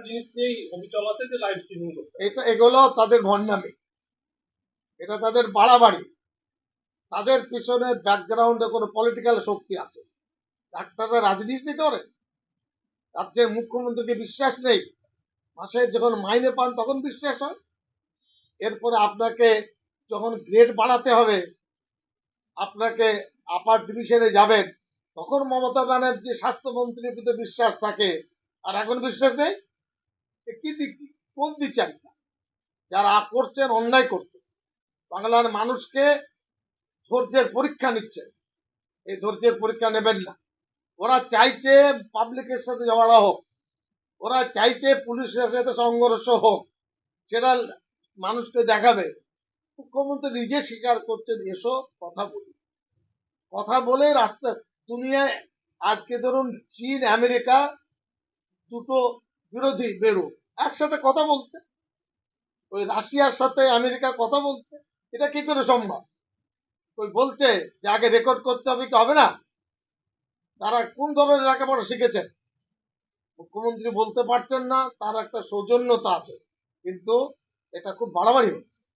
জিনিস নিয়েই যে লাইভ স্ট্রিমিং করতে এটা এগুলো তাদের এটা তাদের বাড়াবাড়ি। তাদের পিছনে ব্যাকগ্রাউন্ডে কোনো পলিটিক্যাল শক্তি আছে। ডাক্তাররা রাজনীতি করে। রাজ্যের মুখ্যমন্ত্রীকে বিশ্বাস নেই। মাসে যখন মাইনে পান তখন বিশ্বাস হয়। এরপরে আপনাকে যখন গ্রেড বাড়াতে হবে, আপনাকে আপার ডিভিশনে যাবেন, তখন মমতা ব্যানার্জি স্বাস্থ্যমন্ত্রীর প্রতি বিশ্বাস থাকে। আর এখন বিশ্বাস নেই? কি দিক, কোন বিচারিতা যারা করছেন, অন্যায় করছেন। বাংলার মানুষকে ধৈর্যের পরীক্ষা নিচ্ছেন এই ধৈর্যের পরীক্ষা নেবেন না। ওরা চাইছে পাবলিকের সাথে ঝগড়া হোক। ওরা চাইছে পুলিশের সাথে সংঘর্ষ হোক। সেটা মানুষকে দেখাবে। মুখ্যমন্ত্রী নিজে স্বীকার করছেন, এসো কথা বলি। কথা বলে রাস্তা দুনিয়ায় আজকে ধরুন চীন, আমেরিকা দুটো বিরোধী বেরো একসাথে কথা বলছে। ওই রাশিয়ার সাথে আমেরিকা কথা বলছে। এটা কি করে সম্ভব? ওই বলছে যে আগে রেকর্ড করতে হবে কি হবে না? তারা কোন ধরনের লেখাপড়া শিখেছেন? মুখ্যমন্ত্রী বলতে পারছেন না, তার একটা সৌজন্যতা আছে। কিন্তু এটা খুব বাড়াবাড়ি হচ্ছে।